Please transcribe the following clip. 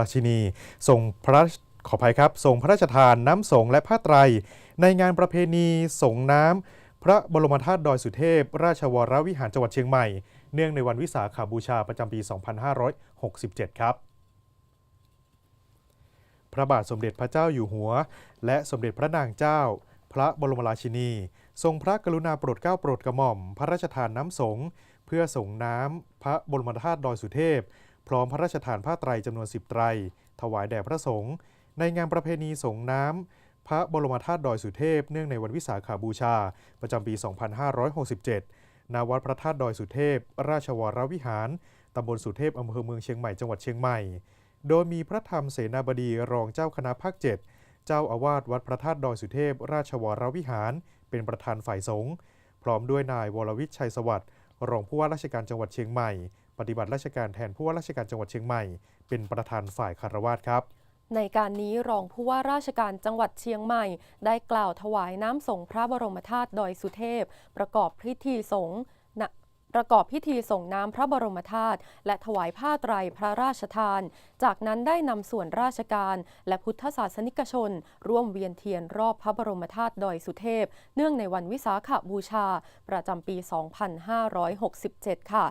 ราชินีทรงพระขออภัยครับทรงพระราชทานน้ำสงและผ้าไตร ในงานประเพณีสงน้ำ พระบรมธาตุดอยสุเทพ ราชวรวิหารจังหวัดเชียงใหม่ เนื่องในวันวิสาขาบูชาประจำปี 2567 ครับ พระบาทสมเด็จพระเจ้าอยู่หัว และสมเด็จพระนางเจ้า พระบรมราชินี ทรงพระกรุณาโปรดเกล้าโปรดกระหม่อม พระราชทานน้ำสงเพื่อส่งน้ำ พระบรมธาตุดอยสุเทพ พร้อมพระราชทานผ้าไตรจำนวน 10 ไตร ถวายแด่พระสงฆ์ในงานประเพณีสงน้ำ พระบรมธาตุดอยสุเทพ เนื่องในวันวิสาขาบูชา ประจำปี 2567 ณ วัดพระธาตุดอยสุเทพ ราชวรวิหาร ตำบลสุเทพ อำเภอเมืองเชียงใหม่ จังหวัดเชียงใหม่ โดยมีพระธรรมเสนาบดีรองเจ้าคณะภาค 7 เจ้าอาวาสวัดพระธาตุดอยสุเทพ ราชวรวิหาร เป็นประธานฝ่ายสงฆ์ พร้อมด้วยนายวรวิชัยสวัสดิ์ รองผู้ว่าราชการจังหวัดเชียงใหม่ ปฏิบัติราชการแทนผู้ว่าราชการจังหวัดเชียงใหม่ เป็นประธานฝ่ายคารวาสครับในการนี้รองผู้ว่าราชการจังหวัดเชียงใหม่ ได้กล่าวถวายน้ำสงพระบรมธาตุดอยสุเทพ ประกอบพิธีสงฆ์ประกอบพิธีส่งน้ำพระบรมธาตุและถวายผ้าไตรพระราชทาน จากนั้นได้นำส่วนราชการ และพุทธศาสนิกชน ร่วมเวียนเทียนรอบพระบรมธาตุดอยสุเทพ เนื่องในวันวิสาขบูชา ประจำปี 2567 ค่ะ